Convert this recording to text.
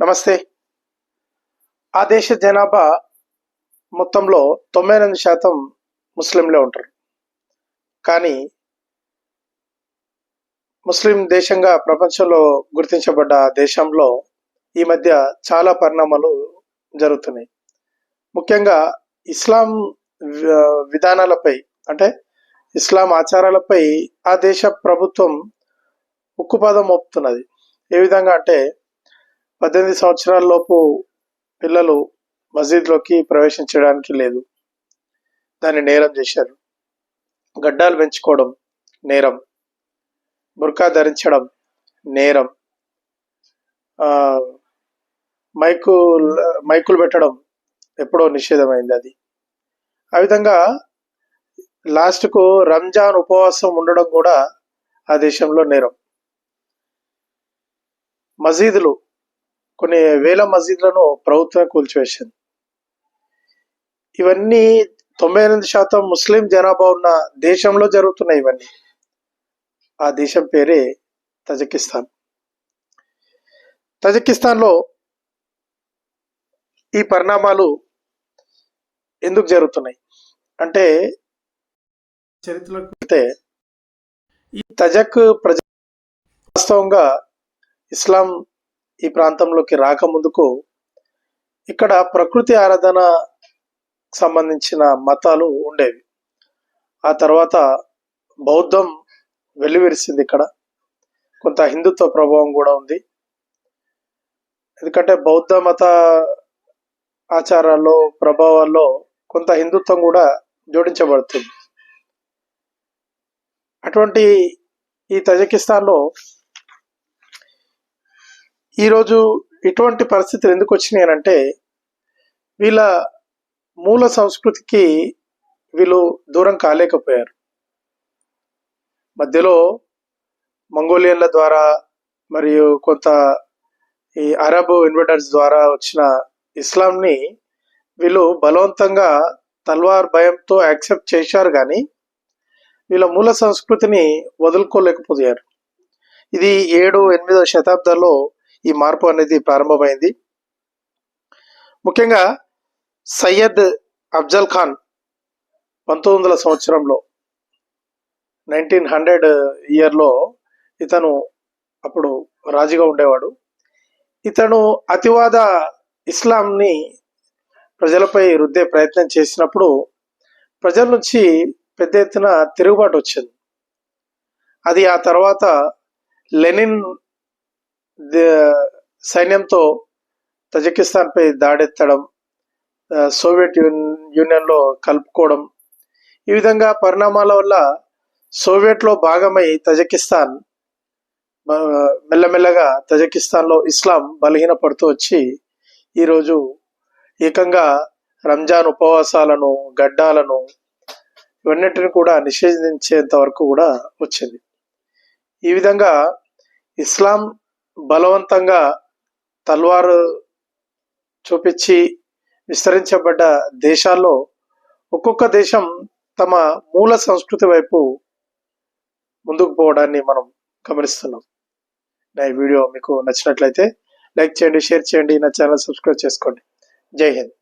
నమస్తే. ఆ దేశ జనాభా మొత్తంలో తొంభై ఎనిమిది శాతం ముస్లింలే ఉంటారు. కానీ ముస్లిం దేశంగా ప్రపంచంలో గుర్తించబడ్డ దేశంలో ఈ మధ్య చాలా పరిణామాలు జరుగుతున్నాయి. ముఖ్యంగా ఇస్లాం విధానాలపై అంటే ఇస్లాం ఆచారాలపై ఆ దేశ ప్రభుత్వం ఉక్కుపాదం మోపుతున్నది. ఏ విధంగా అంటే పద్దెనిమిది సంవత్సరాల లోపు పిల్లలు మసీద్లోకి ప్రవేశించడానికి లేదు. దాన్ని నేరం చేశారు. గడ్డాలు పెంచుకోవడం నేరం. బుర్కా ధరించడం నేరం. మైకు మైకులు పెట్టడం ఎప్పుడో నిషేధమైంది అది. ఆ విధంగా లాస్ట్కు రంజాన్ ఉపవాసం ఉండడం కూడా ఆ దేశంలో నేరం. మసీదులు కొన్ని వేల మసీదులను ప్రభుత్వం కూల్చివేసింది. ఇవన్నీ తొంభై ఎనిమిది శాతం ముస్లిం జనాభా ఉన్న దేశంలో జరుగుతున్నాయి ఇవన్నీ. ఆ దేశం పేరే తజకిస్తాన్. తజకిస్తాన్లో ఈ పరిణామాలు ఎందుకు జరుగుతున్నాయి? అంటే చరిత్రలోకి వెళ్తే ఈ తజక్ ప్రజ వాస్తవంగా ఇస్లాం ఈ ప్రాంతంలోకి రాకముందుకు ఇక్కడ ప్రకృతి ఆరాధన సంబంధించిన మతాలు ఉండేవి. ఆ తర్వాత బౌద్ధం వెల్లువిరిసింది ఇక్కడ. కొంత హిందుత్వ ప్రభావం కూడా ఉంది. ఎందుకంటే బౌద్ధ మత ఆచారాల్లో ప్రభావాల్లో కొంత హిందుత్వం కూడా జోడించబడుతుంది. అటువంటి ఈ తజకిస్తాన్లో ఈరోజు ఇటువంటి పరిస్థితులు ఎందుకు వచ్చినాయి అంటే వీళ్ళ మూల సంస్కృతికి వీళ్ళు దూరం కాలేకపోయారు. మధ్యలో మంగోలియన్ల ద్వారా మరియు కొంత ఈ అరబ్ ఇన్వెటర్స్ ద్వారా వచ్చిన ఇస్లాంని వీళ్ళు బలవంతంగా తల్వార్ భయంతో యాక్సెప్ట్ చేశారు కానీ వీళ్ళ మూల సంస్కృతిని వదులుకోలేకపోయారు. ఇది ఏడు ఎనిమిదవ శతాబ్దాల్లో ఈ మార్పు అనేది ప్రారంభమైంది. ముఖ్యంగా సయ్యద్ అఫ్జల్ ఖాన్ పంతొమ్మిది వందల సంవత్సరంలో నైన్టీన్ హండ్రెడ్ ఇయర్లో ఇతను అప్పుడు రాజుగా ఉండేవాడు. ఇతను అతివాద ఇస్లాంని ప్రజలపై రుద్దే ప్రయత్నం చేసినప్పుడు ప్రజల నుంచి పెద్ద ఎత్తున తిరుగుబాటు వచ్చింది. అది ఆ తర్వాత లెనిన్ సైన్యంతో తజకిస్తాన్పై దాడెత్తడం సోవియట్ యూనియన్లో కలుపుకోవడం. ఈ విధంగా పరిణామాల వల్ల సోవియట్లో భాగమై తజకిస్తాన్ మెల్లమెల్లగా తజకిస్తాన్లో ఇస్లాం బలహీనపడుతూ వచ్చి ఈరోజు ఏకంగా రంజాన్ ఉపవాసాలను గడ్డాలను ఇవన్నిటిని కూడా నిషేధించేంత వరకు కూడా వచ్చింది. ఈ విధంగా ఇస్లాం బలవంతంగా తల్వారు చూపించి విస్తరించబడ్డ దేశాల్లో ఒక్కొక్క దేశం తమ మూల సంస్కృతి వైపు ముందుకు పోవడాన్ని మనం గమనిస్తున్నాం. నా ఈ వీడియో మీకు నచ్చినట్లయితే లైక్ చేయండి షేర్ చేయండి నా ఛానల్ సబ్స్క్రైబ్ చేసుకోండి. జై హింద్.